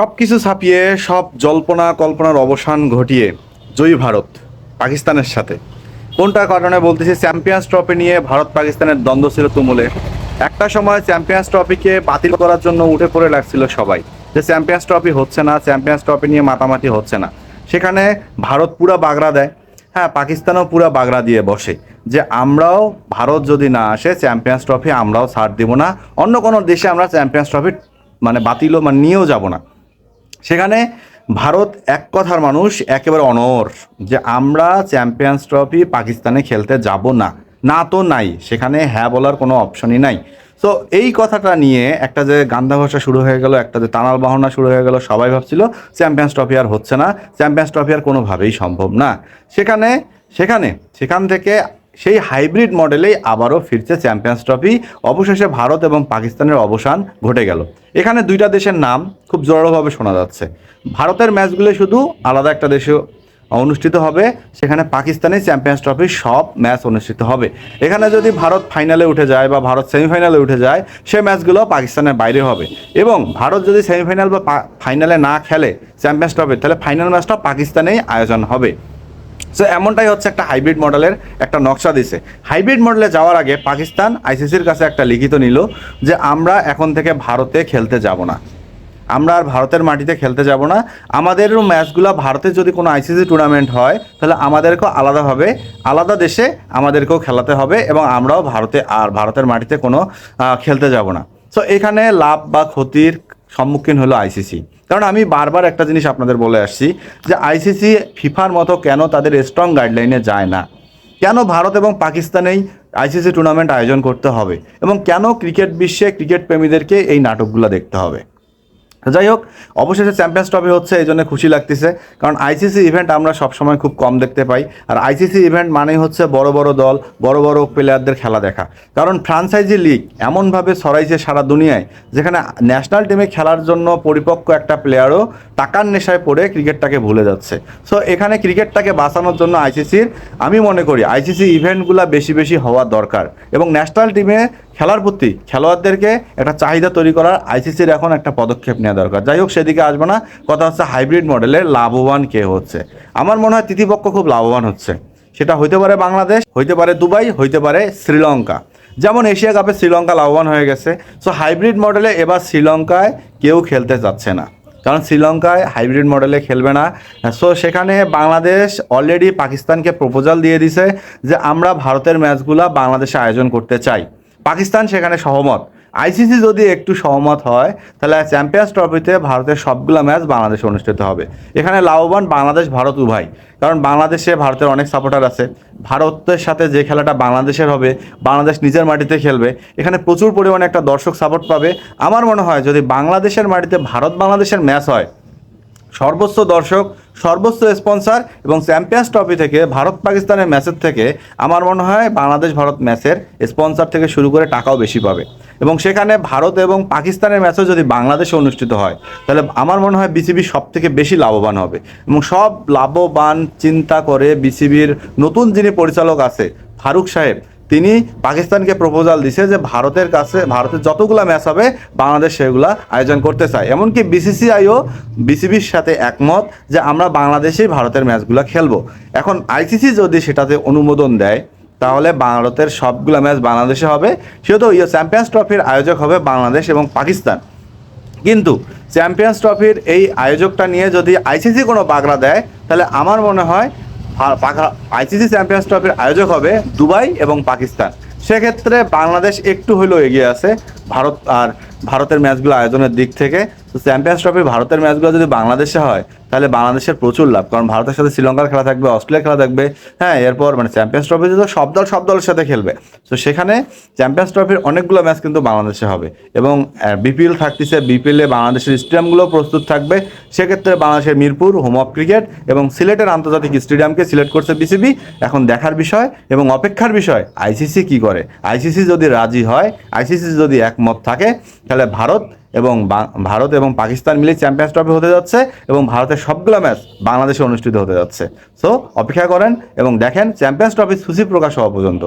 সব কিছু ছাপিয়ে, সব জল্পনা কল্পনার অবসান ঘটিয়ে জয়ী ভারত পাকিস্তানের সাথে। কোনটা কারণে বলতেছি, চ্যাম্পিয়ন্স ট্রফি নিয়ে ভারত পাকিস্তানের দ্বন্দ্ব ছিল তুমুলে। একটা সময় চ্যাম্পিয়ন্স ট্রফিকে বাতিল করার জন্য উঠে পড়ে লাগছিল সবাই। যে চ্যাম্পিয়ন্স ট্রফি হচ্ছে না, চ্যাম্পিয়ন্স ট্রফি নিয়ে মাতামাতি হচ্ছে না। সেখানে ভারত পুরা বাগড়া দেয় হ্যাঁ পাকিস্তানও পুরা বাগড়া দিয়ে বসে। যে আমরাও, ভারত যদি না আসে, চ্যাম্পিয়ন্স ট্রফি আমরাও ছাড় দিব না। অন্য কোনো দেশে আমরা চ্যাম্পিয়ন্স ট্রফি মানে বাতিলও মানে নিয়েও যাব না। সেখানে ভারত এক কথার মানুষ, একেবারে অনর যে আমরা চ্যাম্পিয়ন্স ট্রফি পাকিস্তানে খেলতে যাব না। না তো নাই, সেখানে হ্যাঁ বলার কোনো অপশনই নাই। তো এই কথাটা নিয়ে একটা যে গান্ধা ভাষা শুরু হয়ে গেল, একটা যে টানাল বাহনা শুরু হয়ে গেল, সবাই ভাবছিল চ্যাম্পিয়ন্স ট্রফি আর হচ্ছে না। চ্যাম্পিয়ন্স ট্রফি আর কোনোভাবেই সম্ভব না। সেখানে সেখানে, সেখান থেকে সেই হাইব্রিড মডেলেই আবারও ফিরছে চ্যাম্পিয়ন্স ট্রফি। অবশেষে ভারত এবং পাকিস্তানের অবসান ঘটে গেল। এখানে দুইটা দেশের নাম খুব জোরালোভাবে শোনা যাচ্ছে। ভারতের ম্যাচগুলো শুধু আলাদা একটা দেশে অনুষ্ঠিত হবে, সেখানে পাকিস্তানে চ্যাম্পিয়ন্স ট্রফির সব ম্যাচ অনুষ্ঠিত হবে। এখানে যদি ভারত ফাইনালে উঠে যায় বা ভারত সেমিফাইনালে উঠে যায়, সে ম্যাচগুলো পাকিস্তানের বাইরে হবে। এবং ভারত যদি সেমিফাইনাল বা ফাইনালে না খেলে চ্যাম্পিয়ন্স ট্রফি, তাহলে ফাইনাল ম্যাচটা পাকিস্তানেই আয়োজন হবে। সো এমনটাই হচ্ছে একটা হাইব্রিড মডেলের একটা নকশা দিছে। হাইব্রিড মডেলে যাওয়ার আগে পাকিস্তান আইসিসির কাছে একটা লিখিত নিল যে, আমরা এখন থেকে ভারতে খেলতে যাব না। আমরা আর ভারতের মাটিতে খেলতে যাব না। আমাদেরও ম্যাচগুলো ভারতে যদি কোনো আইসিসি টুর্নামেন্ট হয়, তাহলে আমাদেরকেও আলাদাভাবে আলাদা দেশে আমাদেরকেও খেলাতে হবে এবং আমরাও ভারতে আর ভারতের মাটিতে কোনো খেলতে যাব না। সো এখানে লাভ বা ক্ষতির সম্মুখীন হলো আইসিসি। কারণ আমি বারবার একটা জিনিস আপনাদের বলে আসছি যে আইসিসি ফিফার মতো কেন তাদের স্ট্রং গাইডলাইনে যায় না? কেন ভারত এবং পাকিস্তানেই আইসিসি টুর্নামেন্ট আয়োজন করতে হবে? এবং কেন ক্রিকেট বিশ্বে ক্রিকেট প্রেমীদেরকে এই নাটকগুলো দেখতে হবে? যাই হোক, অবশেষে চ্যাম্পিয়ন্স ট্রফি হচ্ছে, এই জন্য খুশি লাগতেছে। কারণ আইসিসি ইভেন্ট আমরা সবসময় খুব কম দেখতে পাই। আর আইসিসি ইভেন্ট মানেই হচ্ছে বড় বড় দল, বড় বড় প্লেয়ারদের খেলা দেখা। কারণ ফ্রাঞ্চাইজি লিগ এমনভাবে ছড়াইছে সারা দুনিয়ায়, যেখানে ন্যাশনাল টিমে খেলার জন্য পরিপক্ক একটা প্লেয়ারও টাকার নেশায় পড়ে ক্রিকেটটাকে ভুলে যাচ্ছে। সো এখানে ক্রিকেটটাকে বাঁচানোর জন্য আইসিসির আমি মনে করি আইসিসি ইভেন্টগুলো বেশি বেশি হওয়া দরকার। এবং ন্যাশনাল টিমে খেলার প্রতি খেলোয়াড়দেরকে একটা চাহিদা তৈরি করার আইসিসির এখন একটা পদক্ষেপ নেওয়া দরকার। যাই হোক, সেদিকে আসব না। কথা হচ্ছে হাইব্রিড মডেলের লাভবান কে হচ্ছে? আমার মনে হয় তৃতীয় পক্ষ খুব লাভবান হচ্ছে। সেটা হইতে পারে বাংলাদেশ, হইতে পারে দুবাই, হইতে পারে শ্রীলঙ্কা। যেমন এশিয়া কাপে শ্রীলঙ্কা লাভবান হয়ে গেছে। সো হাইব্রিড মডেলে এবার শ্রীলঙ্কায় কেউ খেলতে যাচ্ছে না। কারণ শ্রীলঙ্কায় হাইব্রিড মডেলে খেলবে না। সো সেখানে বাংলাদেশ অলরেডি পাকিস্তানকে প্রপোজাল দিয়ে দিছে যে আমরা ভারতের ম্যাচগুলা বাংলাদেশে আয়োজন করতে চাই। পাকিস্তান সেখানে সহমত। আইসিসি যদি একটু সহমত হয়, তাহলে চ্যাম্পিয়ন্স ট্রফিতে ভারতের সবগুলো ম্যাচ বাংলাদেশে অনুষ্ঠিত হবে। এখানে লাভবান বাংলাদেশ, ভারত উভয়। কারণ বাংলাদেশে ভারতের অনেক সাপোর্টার আছে। ভারতের সাথে যে খেলাটা বাংলাদেশের হবে, বাংলাদেশ নিজের মাটিতে খেলবে, এখানে প্রচুর পরিমাণে একটা দর্শক সাপোর্ট পাবে। আমার মনে হয় যদি বাংলাদেশের মাটিতে ভারত বাংলাদেশের ম্যাচ হয় সর্বোচ্চ দর্শক, সর্বোচ্চ স্পন্সর এবং চ্যাম্পিয়ন্স ট্রফি থেকে ভারত পাকিস্তানের ম্যাচের থেকে আমার মনে হয় বাংলাদেশ ভারত ম্যাচের স্পন্সর থেকে শুরু করে টাকাও বেশি পাবে। এবং সেখানে ভারত এবং পাকিস্তানের ম্যাচও যদি বাংলাদেশে অনুষ্ঠিত হয়, তাহলে আমার মনে হয় বিসিবি সব থেকে বেশি লাভবান হবে। এবং সব লাভবান চিন্তা করে বিসিবির নতুন যিনি পরিচালক আছে, ফারুক সাহেব তিনি পাকিস্তানকে প্রপোজাল দিছে যে ভারতের কাছে, ভারতের যতগুলো ম্যাচ হবে, বাংলাদেশ সেগুলো আয়োজন করতে চায়। এমনকি বিসিসিআইও বিসিবির সাথে একমত যে আমরা বাংলাদেশেই ভারতের ম্যাচগুলো খেলব। এখন আইসিসি যদি সেটাতে অনুমোদন দেয়, তাহলে ভারতের সবগুলো ম্যাচ বাংলাদেশে হবে। সেহেতু ইয়ে চ্যাম্পিয়ন্স ট্রফির আয়োজক হবে বাংলাদেশ এবং পাকিস্তান। কিন্তু চ্যাম্পিয়ন্স ট্রফির এই আয়োজকটা নিয়ে যদি আইসিসি কোনো বাগড়া দেয়, তাহলে আমার মনে হয় আইসিসি চ্যাম্পিয়ন্স ট্রফির আয়োজক হবে দুবাই এবং পাকিস্তান। সেক্ষেত্রে বাংলাদেশ একটু হলেও এগিয়ে আছে। ভারত আর ভারতের ম্যাচগুলো আয়োজনের দিক থেকে, তো চ্যাম্পিয়ন্স ট্রফি ভারতের ম্যাচগুলো যদি বাংলাদেশে হয়, তাহলে বাংলাদেশের প্রচুর লাভ। কারণ ভারতের সাথে শ্রীলঙ্কার খেলা থাকবে, অস্ট্রেলিয়ার খেলা থাকবে হ্যাঁ এরপর মানে চ্যাম্পিয়ন্স ট্রফিতে তো সব দল, সব দলের সাথে খেলবে। তো সেখানে চ্যাম্পিয়ন্স ট্রফির অনেকগুলো ম্যাচ কিন্তু বাংলাদেশে হবে। এবং বিপিএল থাকতেছে বিপিএলে বাংলাদেশের স্টেডিয়ামগুলো প্রস্তুত থাকবে। সেক্ষেত্রে বাংলাদেশের মিরপুর হোম অফ ক্রিকেট এবং সিলেটের আন্তর্জাতিক স্টেডিয়ামকে সিলেক্ট করছে বিসিবি এখন দেখার বিষয় এবং অপেক্ষার বিষয় আইসিসি কি করে? আইসিসি যদি রাজি হয় আইসিসি যদি একমত থাকে, তাহলে ভারত এবং ভারত এবং পাকিস্তান মিলে চ্যাম্পিয়ন্স ট্রফি হতে যাচ্ছে এবং ভারতের সবগুলো ম্যাচ বাংলাদেশে অনুষ্ঠিত হতে যাচ্ছে। সো অপেক্ষা করেন এবং দেখেন চ্যাম্পিয়ন্স ট্রফি সূচি প্রকাশ হওয়া পর্যন্ত।